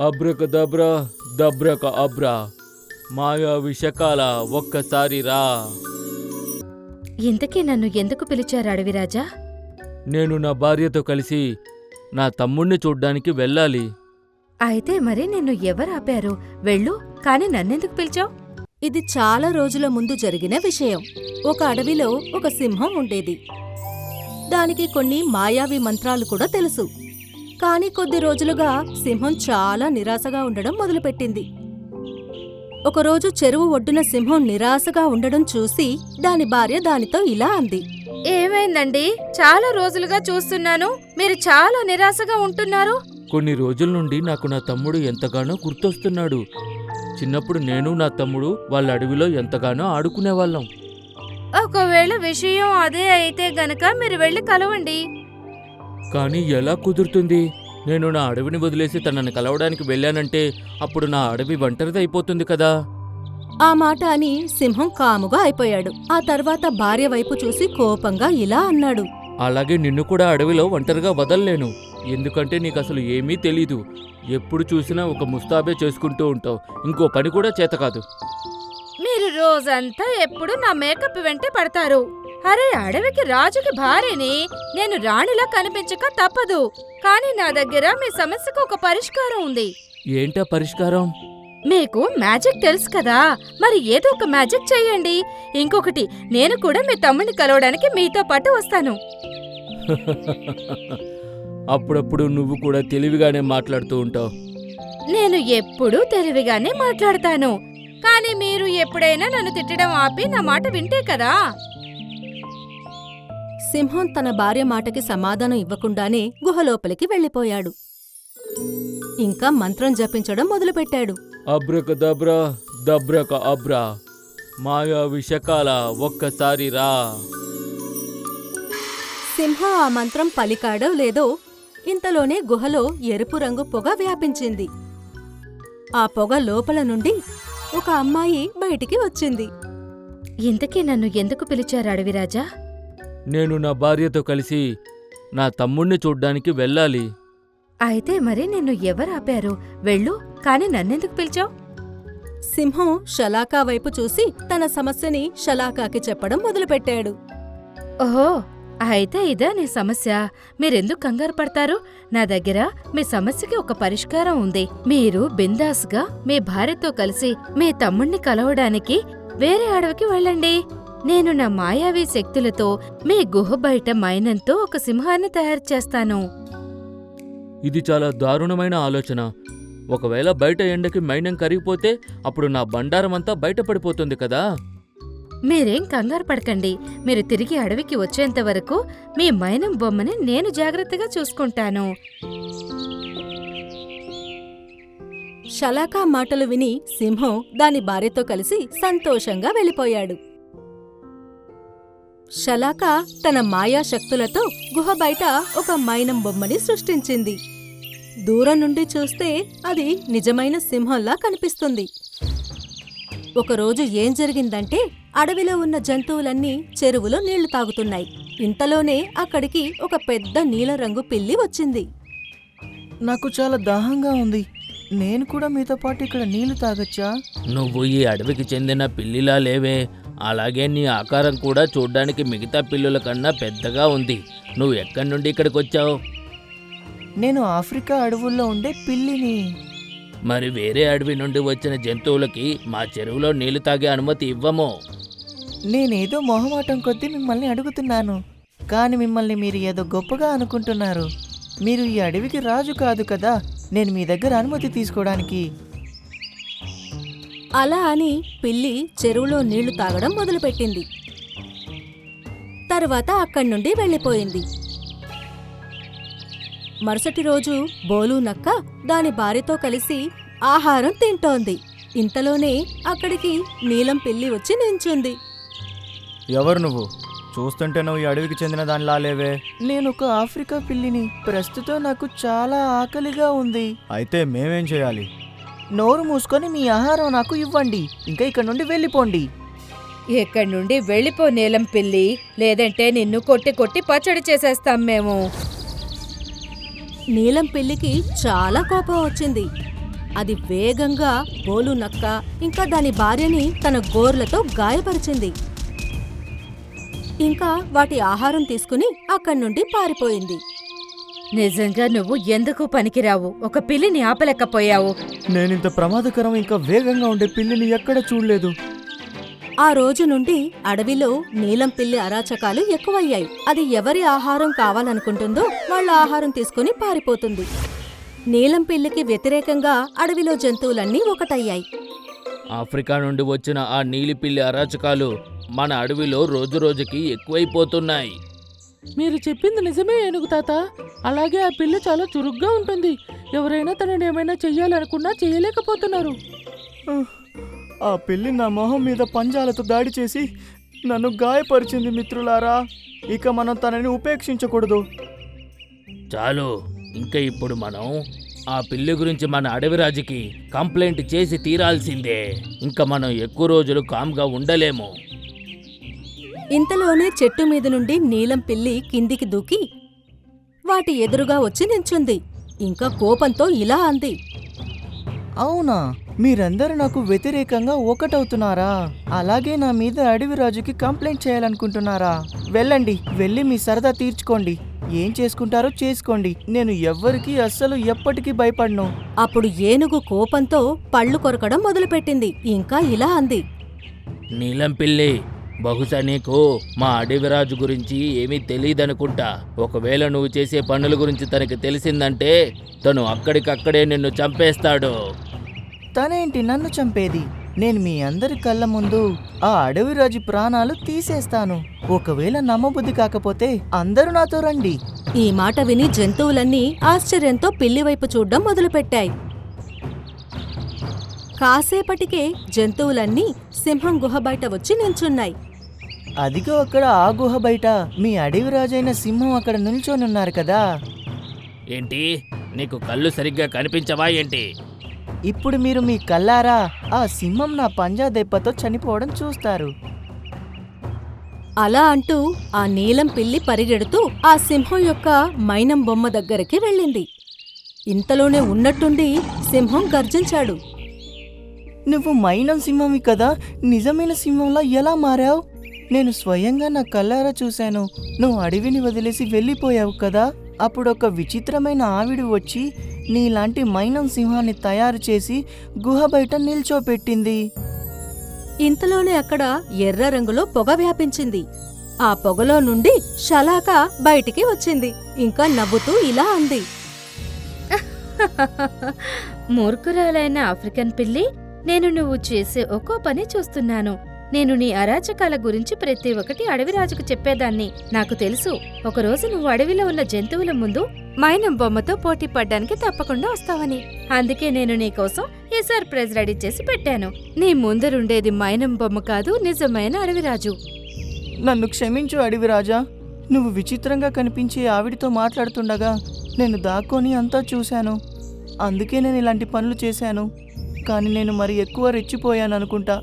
Abracadabra దబ్రక అబ్రా మాయా విషకాల ఒక్కసారి రా. ఇంతకీ నన్ను ఎందుకు పిలిచారు అడవిరాజా? నేను నా భార్యతో కలిసి నా తమ్ముణ్ణి చూడ్డానికి వెళ్ళాలి. అయితే మరి నిన్ను ఎవరు ఆపారు? వెళ్ళు కాని నన్నెందుకు పిలిచావు? ఇది చాలా రోజుల ముందు జరిగిన విషయం. ఒక అడవిలో ఒక సింహం ఉండేది. దానికి కొన్ని మాయావి మంత్రాలు కూడా తెలుసు. కాని కొద్ది రోజులుగా సింహం చాలా నిరాశగా ఉండడం మొదలుపెట్టింది. ఒకరోజు చెరువు ఒడ్డున సింహం నిరాశగా ఉండడం చూసి దాని భార్య దానితో ఇలా అంది. ఏమైందండి? చాలా రోజులుగా చూస్తున్నాను. మీరు చాలా నిరాశగా ఉంటున్నారు. కొన్ని రోజుల నుండి నాకు నా తమ్ముడు ఎంతగానో గుర్తొస్తున్నాడు. చిన్నప్పుడు నేను నా తమ్ముడు వాళ్ళ అడవిలో ఎంతగానో ఆడుకునేవాళ్ళం. ఒకవేళ విషయం అదే అయితే గనక మీరు వెళ్ళి కలవండి. కానీ ఎలా కుదురుతుంది? నేను నా అడవిని వదిలేసి తనని కలవడానికి వెళ్ళానంటే అప్పుడు నా అడవి ఒంటరిది అయిపోతుంది కదా. ఆ మాట అని సింహం కాముగా అయిపోయాడు. ఆ తర్వాత భార్య వైపు చూసి కోపంగా ఇలా అన్నాడు. అలాగే నిన్ను కూడా అడవిలో ఒంటరిగా వదల్లేను. ఎందుకంటే నీకు అసలు ఏమీ తెలీదు. ఎప్పుడు చూసినా ఒక ముస్తాబే చేసుకుంటూ ఉంటావు. ఇంకో పని కూడా చేత కాదు. మీరు రోజంతా ఎప్పుడు నా మేకప్ వెంటే పడతారు. అరే అడవికి రాజుకి భార్యని నేను రాణిలా కనిపించక తప్పదు. కానీ నా దగ్గర మీ సమస్యకు ఒక పరిష్కారం ఉంది. ఏంటా పరిష్కారం? మీకు మ్యాజిక్ తెలుసు కదా. మరి ఏదో ఒక మ్యాజిక్ చెయ్యండి ఇంకొకటి నేను కూడా మీ తమ్ముడిని కలవడానికి మీతో పాటు వస్తాను. అప్పుడప్పుడు నువ్వు కూడా తెలివిగానే మాట్లాడుతూ ఉంటావు. నేను ఎప్పుడూ తెలివిగానే మాట్లాడతాను. కానీ మీరు ఎప్పుడైనా నన్ను తిట్టడం ఆపి నా మాట వింటే కదా. సింహం తన భార్య మాటకి సమాధానం ఇవ్వకుండానే గుహలోపలికి వెళ్ళిపోయాడు. ఇంకా మంత్రం జపించడం మొదలుపెట్టాడు. అబ్రకదబ్రా దబ్రక అబ్రా మాయా విషకాల ఒక్కసారి రా. సింహం ఆ మంత్రం పలికాడో లేదో ఇంతలోనే గుహలో ఎరుపు రంగు పొగ వ్యాపించింది. ఆ పొగ లోపల నుండి ఒక అమ్మాయి బయటికి వచ్చింది. ఇంతకీ నన్ను ఎందుకు పిలిచారు అడవిరాజా? నేను నా భార్యతో కలిసి నా తమ్ముణ్ణి చూడ్డానికి వెళ్ళాలి. అయితే మరి నిన్ను ఎవరు ఆపారు? వెళ్ళు కాని నన్నెందుకు పిలిచావు? సింహం షలాకా వైపు చూసి తన సమస్యని షలాకాకి చెప్పడం మొదలుపెట్టాడు. ఓహో అయితే ఇదా నీ సమస్య. మీరెందుకు కంగారు పడతారు? నా దగ్గర మీ సమస్యకి ఒక పరిష్కారం ఉంది. మీరు బిందాస్గా మీ భార్యతో కలిసి మీ తమ్ముణ్ణి కలవడానికి వేరే అడవికి వెళ్ళండి. నేను నా మాయావి శక్తులతో మీ గుహ బయట మైనంతో ఒక సింహాన్ని తయారు చేస్తాను. ఇది చాలా దారుణమైన ఆలోచన. ఒకవేళ బయట ఎండకి మైనం కరిగిపోతే అప్పుడు నా బండారం అంతా బయటపడిపోతుంది కదా? మీరేం కంగారు పడకండి. మీరు తిరిగి అడవికి వచ్చేంత వరకు మీ మైనం బొమ్మని నేను జాగ్రత్తగా చూసుకుంటాను. షలాకా మాటలు విని సింహం దాని భార్యతో కలిసి సంతోషంగా వెళ్ళిపోయాడు. షలాకా తన మాయా శక్తులతో గుహ బయట ఒక మైనం బొమ్మని సృష్టించింది. దూరం నుండి చూస్తే అది నిజమైన సింహంలా కనిపిస్తుంది. ఒకరోజు ఏం జరిగిందంటే అడవిలో ఉన్న జంతువులన్నీ చెరువులో నీళ్ళు తాగుతున్నాయి. ఇంతలోనే అక్కడికి ఒక పెద్ద నీలరంగు పిల్లి వచ్చింది. నాకు చాలా దాహంగా ఉంది. నేను కూడా మీతో పాటు ఇక్కడ నీళ్ళు తాగొచ్చా? నువ్వు ఈ అడవికి చెందిన పిల్లిలా లేవే. అలాగే నీ ఆకారం కూడా చూడ్డానికి మిగతా పిల్లుల కన్నా పెద్దగా ఉంది. నువ్వు ఎక్కడి నుండి ఇక్కడికి వచ్చావు? నేను ఆఫ్రికా అడవుల్లో ఉండే పిల్లిని. మరి వేరే అడవి నుండి వచ్చిన జంతువులకి మా చెరువులో నీళ్ళు తాగే అనుమతి ఇవ్వము. నేనేదో మొహమాటం కొద్దీ మిమ్మల్ని అడుగుతున్నాను. కానీ మిమ్మల్ని మీరు ఏదో గొప్పగా అనుకుంటున్నారు. మీరు ఈ అడవికి రాజు కాదు కదా? నేను మీ దగ్గర అనుమతి తీసుకోవడానికి. అలా అని పిల్లి చెరువులో నీళ్ళు తాగడం మొదలుపెట్టింది. తరువాత అక్కడి నుండి వెళ్ళిపోయింది. మరుసటి రోజు బోలు నక్క దాని భార్యతో కలిసి ఆహారం తింటోంది. ఇంతలోనే అక్కడికి నీలం పిల్లి వచ్చి నించుంది. ఎవరు నువ్వు? చూస్తుంటే నువ్వు ఈ అడవికి చెందిన దానిలా లేవే. నేను ఒక ఆఫ్రికా పిల్లిని. ప్రస్తుతం నాకు చాలా ఆకలిగా ఉంది. అయితే మేమేం చేయాలి? నోరు మూసుకొని మీ ఆహారం నాకు ఇవ్వండి. ఇంకా ఇక్కడ నుండి వెళ్ళిపోండి. ఇక్కడి నుండి వెళ్ళిపో నీలం పిల్లి. లేదంటే నిన్ను కొట్టి కొట్టి పచ్చడి చేసేస్తాం మేము. నీలం పిల్లికి చాలా కోపం వచ్చింది. అది వేగంగా బోలు నక్క ఇంకా దాని భార్యని తన గోర్లతో గాయపరిచింది. ఇంకా వాటి ఆహారం తీసుకుని అక్కడి నుండి పారిపోయింది. నిజంగా నువ్వు ఎందుకు పనికిరావు? ఒక పిల్లిని ఆపలేకపోయావు. నేనింత ప్రమాదకరం ఇంకా వేగంగా ఉండే పిల్లిని ఎక్కడ చూడలేదు. ఆ రోజు నుండి అడవిలో నీలం పిల్లి అరాచకాలు ఎక్కువయ్యాయి. అది ఎవరి ఆహారం కావాలనుకుంటుందో వాళ్ళ ఆహారం తీసుకుని పారిపోతుంది. నీలం పిల్లికి వ్యతిరేకంగా అడవిలో జంతువులన్నీ ఒకటయ్యాయి. ఆఫ్రికా నుండి వచ్చిన ఆ నీలిపిల్లి అరాచకాలు మన అడవిలో రోజురోజుకి ఎక్కువైపోతున్నాయి. మీరు చెప్పింది నిజమే ఏనుగు తాత. అలాగే ఆ పిల్ల చాలా చురుగ్గా ఉంటుంది. ఎవరైనా తనని ఏమైనా చెయ్యాలనుకున్నా చేయలేకపోతున్నారు ఆ పిల్లి నా మొహం మీద పంజాలతో దాడి చేసి నన్ను గాయపరిచింది మిత్రులారా. ఇక మనం తనని ఉపేక్షించకూడదు. చాలు. ఇంకా ఇప్పుడు మనం ఆ పిల్లి గురించి మన అడవిరాజుకి కంప్లైంట్ చేసి తీరాల్సిందే. ఇంకా మనం ఎక్కువ రోజులు కామ్గా ఉండలేము. ఇంతలోనే చెట్టు మీద నుండి నీలం పిల్లి కిందికి దూకి వాటి ఎదురుగా వచ్చి నించుంది ఇంకా కోపంతో ఇలా అంది. అవునా? మీరందరూ నాకు వ్యతిరేకంగా ఒకటవుతున్నారా? అలాగే నా మీద అడవి రాజుకి కంప్లైంట్ చేయాలనుకుంటున్నారా? వెళ్ళండి వెళ్ళి మీ సరదా తీర్చుకోండి. ఏం చేసుకుంటారో చేసుకోండి. నేను ఎవ్వరికీ అస్సలు ఎప్పటికీ భయపడను. అప్పుడు ఏనుగు కోపంతో పళ్ళు కొరకడం మొదలుపెట్టింది. ఇంకా ఇలా అంది. నీలం పిల్లి బహుశా నీకు మా అడవిరాజు గురించి ఏమీ తెలియదనుకుంటా ఒకవేళ నువ్వు చేసే పనుల గురించి తనకి తెలిసిందంటే తను అక్కడికక్కడే నిన్ను చంపేస్తాడు. తనేంటి నన్ను చంపేది? నేను మీ అందరి కళ్ళ ముందు ఆ అడవి రాజు ప్రాణాలు తీసేస్తాను. ఒకవేళ నమ్మబుద్ధి కాకపోతే అందరూ నాతో రండి. ఈ మాట విని జంతువులన్నీ ఆశ్చర్యంతో పిల్లి వైపు చూడ్డం మొదలుపెట్టాయి. కాసేపటికే జంతువులన్నీ సింహం గుహ బయట వచ్చి నిల్చున్నాయి. అదిగో అక్కడ ఆ గుహ బయట. మీ అడవి రాజైన సింహం అక్కడ నిల్చొని ఉన్నారు కదా. ఏంటి? నీకు కళ్ళు సరిగ్గా కనిపించవా ఏంటి? ఇప్పుడు మీరు మీ కల్లారా ఆ సింహం నా పంజా దెబ్బతో చనిపోవడం చూస్తారు. అలా అంటూ ఆ నీలం పిల్లి పరిగెడుతూ ఆ సింహం యొక్క మైనం బొమ్మ దగ్గరికి వెళ్ళింది. ఇంతలోనే ఉన్నట్టుండి సింహం గర్జించాడు. నువ్వు మైనం సింహంవి కదా? నిజమైన సింహంలా ఎలా మారావు? నేను స్వయంగా నా కల్లారా చూశాను. నువ్వు అడవిని వదిలేసి వెళ్ళిపోయావు కదా. అప్పుడు ఒక విచిత్రమైన ఆవిడ వచ్చి నీలాంటి మైనం సింహాన్ని తయారు చేసి గుహ బయట నిల్చోపెట్టింది. ఇంతలోనే అక్కడ ఎర్ర రంగులో పొగ వ్యాపించింది. ఆ పొగలో నుండి షలాక బయటికి వచ్చింది. ఇంకా నవ్వుతూ ఇలా అంది. మూర్ఖురాలైన ఆఫ్రికన్ పిల్లి నేను నువ్వు చేసే ఒక్కో పని చూస్తున్నాను. నేను నీ అరాచకాల గురించి ప్రతి ఒక్కటి అడవిరాజుకు చెప్పేదాన్ని. నాకు తెలుసు ఒకరోజు నువ్వు అడవిలో ఉన్న జంతువుల ముందు మైనం బొమ్మతో పోటీ పడ్డానికి తప్పకుండా వస్తావని. అందుకే నేను నీకోసం ఈ సర్ప్రైజ్ రెడీ చేసి పెట్టాను. నీ ముందరుండేది మైనం బొమ్మ కాదు నిజమైన అడవిరాజు నన్ను క్షమించు అడవి రాజా. నువ్వు విచిత్రంగా కనిపించే ఆవిడితో మాట్లాడుతుండగా నేను దాక్కొని అంతా చూశాను. అందుకే నేను ఇలాంటి పనులు చేశాను. కానీ నేను మరి ఎక్కువ రెచ్చిపోయాను అనుకుంటా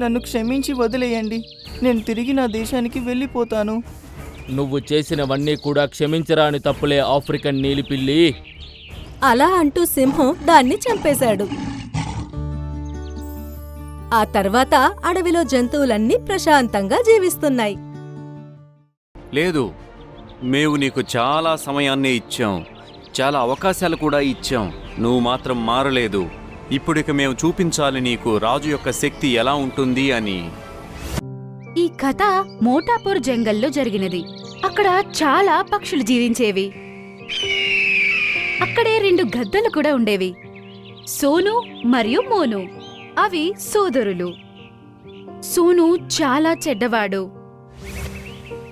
నన్ను క్షమించి వదిలేయండి. నేను తిరిగి నా దేశానికి వెళ్ళిపోతాను. నువ్వు చేసినవన్నీ కూడా క్షమించరాని తప్పులే ఆఫ్రికన్ నీలిపిల్లి. అలా అంటూ సింహం దాన్ని చంపేశాడు. ఆ తర్వాత అడవిలో జంతువులన్నీ ప్రశాంతంగా జీవిస్తున్నాయి. లేదు మేము నీకు చాలా సమయాన్నే ఇచ్చాం. చాలా అవకాశాలు కూడా ఇచ్చాం. నువ్వు మాత్రం మారలేదు. ఇప్పుడిక మేము చూపించాలి నీకు రాజు యొక్క శక్తి ఎలా ఉంటుంది అని. ఈ కథ మోటాపూర్ జంగల్లో జరిగినది. అక్కడ చాలా పక్షులు జీవించేవి. అక్కడే రెండు గద్దలు కూడా ఉండేవి. సోను మరియు మోను. అవి సోదరులు. సోను చాలా చెడ్డవాడు.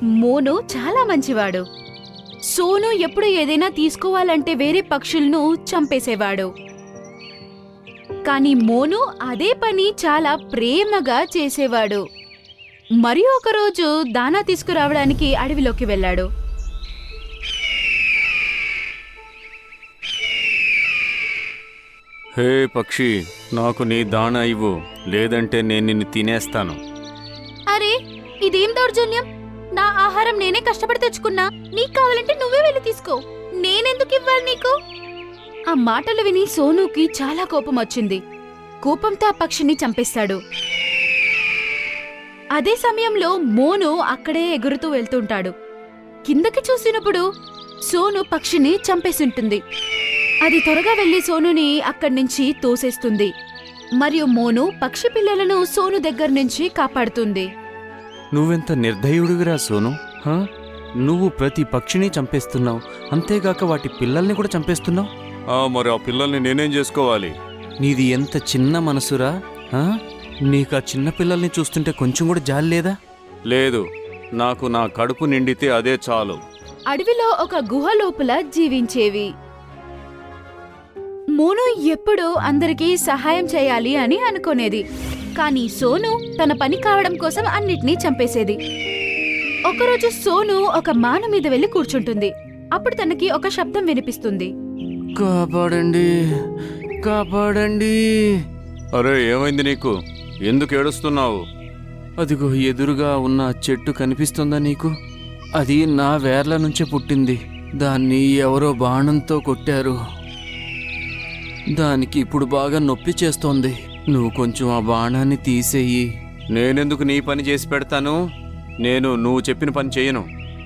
మోను చాలా మంచివాడు. సోను ఎప్పుడు ఏదైనా తీసుకోవాలంటే వేరే పక్షులను చంపేసేవాడు. కానీ మోను అదే పని చాలా ప్రేమగా చేసేవాడు. మరి ఒకరోజు దానా తీసుకురావడానికి అడవిలోకి వెళ్ళాడు. హే పక్షి నాకు నీ దాణా ఇవ్వు. లేదంటే నేను నిన్ను తినేస్తాను. అరే ఇదేం దౌర్జన్యం? నా ఆహారం నేనే కష్టపడి తెచ్చుకున్నా. నీకు కావాలంటే నువ్వే వెళ్ళి తీసుకో. నేనెందుకు ఇవ్వాలి నీకు? ఆ మాటలు విని సోనుకి చాలా కోపం వచ్చింది. కోపంతో ఆ పక్షిని చంపేస్తాడు. అదే సమయంలో మోను అక్కడే ఎగురుతూ వెళ్తుంటాడు. కిందకి చూసినప్పుడు సోను పక్షిని చంపేసింటుంది. అది త్వరగా వెళ్ళి సోనుని అక్కడి నుంచి తోసేస్తుంది. మరియు మోను పక్షి పిల్లలను సోను దగ్గర నుంచి కాపాడుతుంది. నువ్వెంత నిర్దయుడివిరా సోను నువ్వు ప్రతి పక్షిని చంపేస్తున్నావు. అంతేగాక వాటి పిల్లల్ని కూడా చంపేస్తున్నావు? మరి ఆ పిల్లల్ని నేనేం చేసుకోవాలి? నీది ఎంత చిన్న మనసురా హా? నీకు ఆ చిన్న పిల్లల్ని చూస్తుంటే కొంచెం కూడా జాలి లేదా? లేదు నాకు నా కడుపు నిండితే అదే చాలు. అడవిలో ఒక గుహ లోపల జీవించేవి. మోను ఎప్పుడూ అందరికీ సహాయం చేయాలి అని అనుకునేది. కానీ సోను తన పని కావడం కోసం అన్నిటినీ చంపేసేది. ఒకరోజు సోను ఒక మాను మీద వెళ్ళి కూర్చుంటుంది. అప్పుడు తనకి ఒక శబ్దం వినిపిస్తుంది. కాపాడండి. కాపాడండి. అరే ఏమైంది నీకు? ఎందుకు ఏడుస్తున్నావు? అదిగో ఎదురుగా ఉన్న చెట్టు కనిపిస్తుందా నీకు? అది నా వేర్ల నుంచే పుట్టింది. దాన్ని ఎవరో బాణంతో కొట్టారు. దానికి ఇప్పుడు బాగా నొప్పి చేస్తోంది. నువ్వు కొంచెం ఆ బాణాన్ని తీసేయి. నేనెందుకు నీ పని చేసి పెడతాను? నేను నువ్వు చెప్పిన పని చేయను.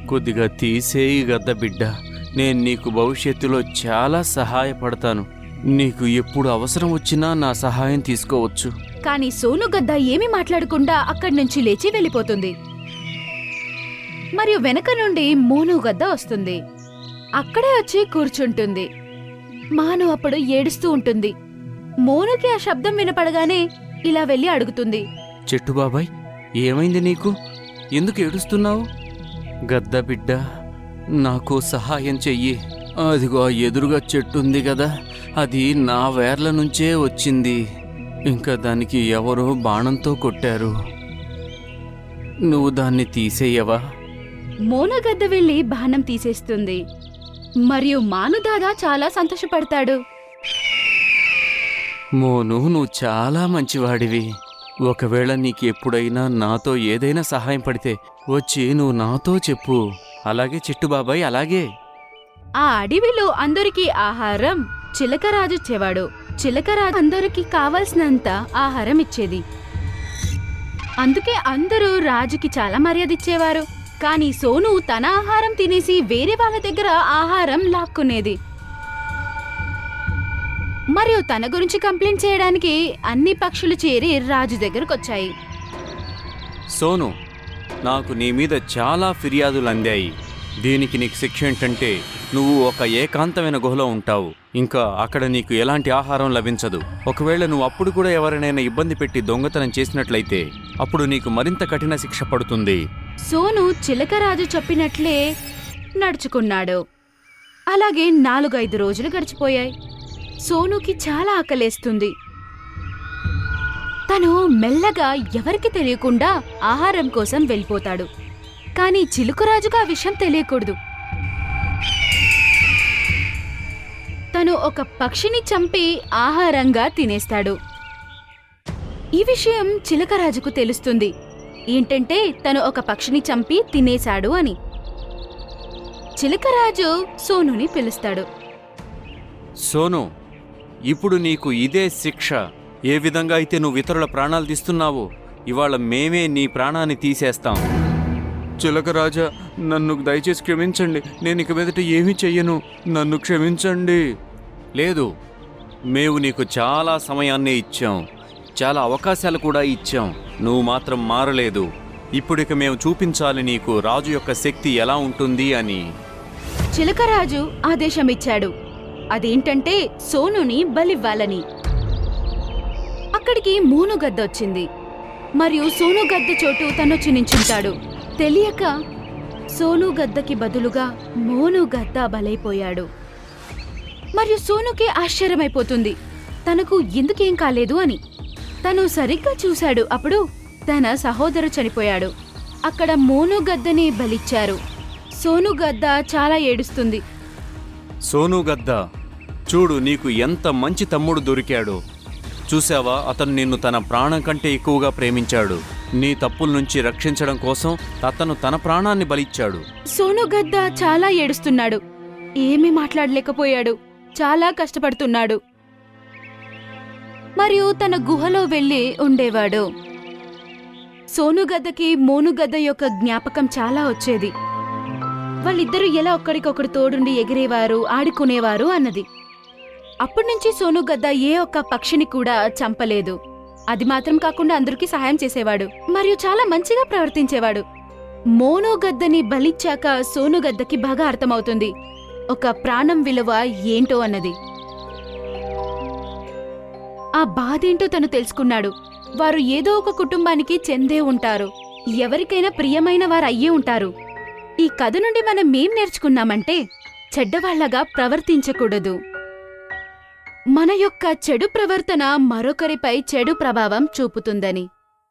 కొద్దిగా తీసేయి గద్ద బిడ్డ నేను నీకు భవిష్యత్తులో చాలా సహాయపడతాను. నీకు ఎప్పుడు అవసరం వచ్చినా నా సహాయం తీసుకోవచ్చు. కానీ సోను గద్ద ఏమీ మాట్లాడకుండా అక్కడి నుంచి లేచి వెళ్ళిపోతుంది. మరియు వెనక నుండి మోను గద్ద వస్తుంది. అక్కడే వచ్చి కూర్చుంటుంది. మాను అప్పుడు ఏడుస్తూ ఉంటుంది. మోనుకి ఆ శబ్దం వినపడగానే ఇలా వెళ్ళి అడుగుతుంది. చెట్టు బాబాయ్ ఏమైంది నీకు? ఎందుకు ఏడుస్తున్నావు? గద్ద బిడ్డ నాకు సహాయం చెయ్యి. అదిగో ఎదురుగా చెట్టు ఉంది కదా అది నా వేర్ల నుంచే వచ్చింది. ఇంకా దానికి ఎవరో బాణంతో కొట్టారు. నువ్వు దాన్ని తీసేయవా? మోను గద్ద వెళ్ళి బాణం తీసేస్తుంది. మరియు మాను దాదా చాలా సంతోషపడతాడు. మోను నువ్వు చాలా మంచివాడివి. ఒకవేళ నీకు ఎప్పుడైనా నాతో ఏదైనా సహాయం పడితే వచ్చి నువ్వు నాతో చెప్పు. అలాగే చెట్టు బాబాయ్ అలాగే. ఆ అడవిలో అందరికీ ఆహారం. చిలకరాజు ఇచ్చేవాడు చిలకరాజు అందరికీ కావలసినంత ఆహారం ఇచ్చేది. అందుకే అందరూ రాజుకి చాలా మర్యాద ఇచ్చేవారు. కానీ సోను తన ఆహారం తినేసి వేరే వాళ్ళ దగ్గర ఆహారం లాక్కునేది. మరియు తన గురించి కంప్లైంట్ చేయడానికి అన్ని పక్షులు చేరి రాజు దగ్గరకొచ్చాయి. సోను నాకు నీ మీద చాలా ఫిర్యాదులు అందాయి. దీనికి నీకు శిక్ష ఏంటంటే నువ్వు ఒక ఏకాంతమైన గుహలో ఉంటావు. ఇంకా అక్కడ నీకు ఎలాంటి ఆహారం లభించదు. ఒకవేళ నువ్వు అప్పుడు కూడా ఎవరినైనా ఇబ్బంది పెట్టి దొంగతనం చేసినట్లయితే అప్పుడు నీకు మరింత కఠిన శిక్ష పడుతుంది. సోను చిలకరాజు చెప్పినట్లే నడుచుకున్నాడు. అలాగే నాలుగైదు రోజులు గడిచిపోయాయి. సోనుకి చాలా ఆకలేస్తుంది. తను మెల్లగా ఎవరికి తెలియకుండా ఆహారం కోసం వెళ్ళిపోతాడు. కానీ చిలుకరాజుకు ఆ విషయం తెలియకూడదు. తను ఒక పక్షిని చంపి ఆహారంగా తినేస్తాడు. ఈ విషయం చిలకరాజుకు తెలుస్తుంది. ఏంటంటే తను ఒక పక్షిని చంపి తినేశాడు అని. చిలకరాజు సోనుని పిలుస్తాడు. సోను ఇప్పుడు నీకు ఇదే శిక్ష. ఏ విధంగా అయితే నువ్వు ఇతరుల ప్రాణాలు తీస్తున్నావో ఇవాళ మేమే నీ ప్రాణాన్ని తీసేస్తాం. చిలకరాజా నన్ను దయచేసి క్షమించండి. నేను ఇక మీదట ఏమీ చెయ్యను. నన్ను క్షమించండి. లేదు మేము నీకు చాలా సమయాన్నే ఇచ్చాం. చాలా అవకాశాలు కూడా ఇచ్చాం. నువ్వు మాత్రం మారలేదు. ఇప్పుడిక మేము చూపించాలి నీకు రాజు యొక్క శక్తి ఎలా ఉంటుంది అని. చిలకరాజు ఆదేశమిచ్చాడు. అదేంటంటే సోనుని బలివ్వాలని. అక్కడికి మూను గద్ద వచ్చింది. మరియు సోను గద్ద చోటు తనొచ్చి నించుంటాడు. తెలియక సోను గద్దకి బదులుగా మోను గద్ద బలైపోయాడు. మరియు సోనుకి ఆశ్చర్యమైపోతుంది. తనకు ఎందుకేం కాలేదు అని. తను సరిగ్గా చూశాడు. అప్పుడు తన సహోదరు చనిపోయాడు. అక్కడ మోను గద్దని బలిచ్చారు. సోను గద్ద చాలా ఏడుస్తుంది. సోను గద్ద చూడు నీకు ఎంత మంచి తమ్ముడు దొరికాడో. చూసావా అతను నిన్ను తన ప్రాణం కంటే ఎక్కువగా ప్రేమించాడు. నీ తప్పుల నుంచి రక్షించడం కోసం అతను తన ప్రాణాన్ని బలిచ్చాడు. సోనుగద్ద చాలా ఏడుస్తున్నాడు. ఏమీ మాట్లాడలేకపోయాడు. చాలా కష్టపడుతున్నాడు. మరియు తన గుహలో వెళ్ళి ఉండేవాడు. సోనుగద్దకి మోనుగద్ద యొక్క జ్ఞాపకం చాలా వచ్చేది. వాళ్ళిద్దరూ ఎలా ఒక్కడికొకడు తోడుండి ఎగిరేవారు ఆడుకునేవారు అన్నది. అప్పటినుంచి సోనుగద్ద ఏ ఒక్క పక్షిని కూడా చంపలేదు. అది మాత్రం కాకుండా అందరికీ సహాయం చేసేవాడు. మరియు చాలా మంచిగా ప్రవర్తించేవాడు. మోనోగద్దని బలిచ్చాక సోనుగద్దకి బాగా అర్థమవుతుంది. ఒక ప్రాణం విలువ ఏంటో అన్నది. ఆ బాధేంటో తను తెలుసుకున్నాడు. వారు ఏదో ఒక కుటుంబానికి చెందే ఉంటారు. ఎవరికైనా ప్రియమైన వారు అయ్యే ఉంటారు. ఈ కథ నుండి మనం మేం నేర్చుకున్నామంటే చెడ్డవాళ్ళగా ప్రవర్తించకూడదు. మన యొక్క చెడు ప్రవర్తన మరొకరిపై చెడు ప్రభావం చూపుతుందని.